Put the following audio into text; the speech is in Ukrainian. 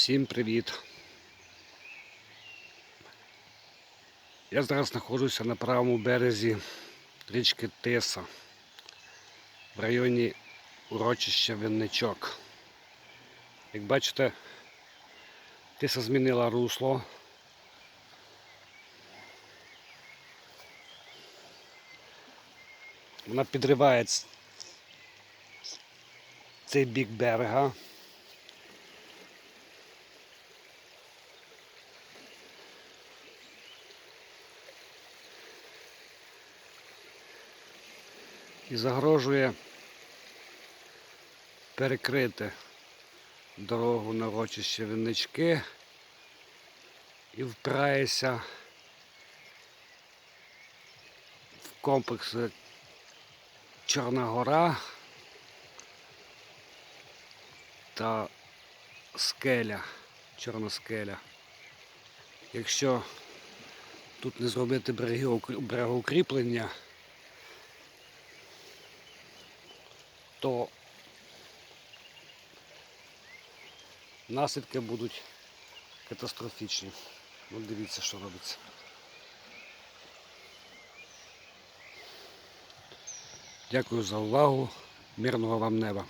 Всім привіт! Я зараз знаходжуся на правому березі річки Тиса в районі урочища Винничок. Як бачите, Тиса змінила русло. Вона підриває цей бік берега. І загрожує перекрити дорогу на урочище Виннички і впирається в комплекс Чорна Гора та скеля, чорна скеля. Якщо тут не зробити берегоукріплення, то наслідки будуть катастрофічні. От дивіться, що робиться. Дякую за увагу. Мирного вам неба.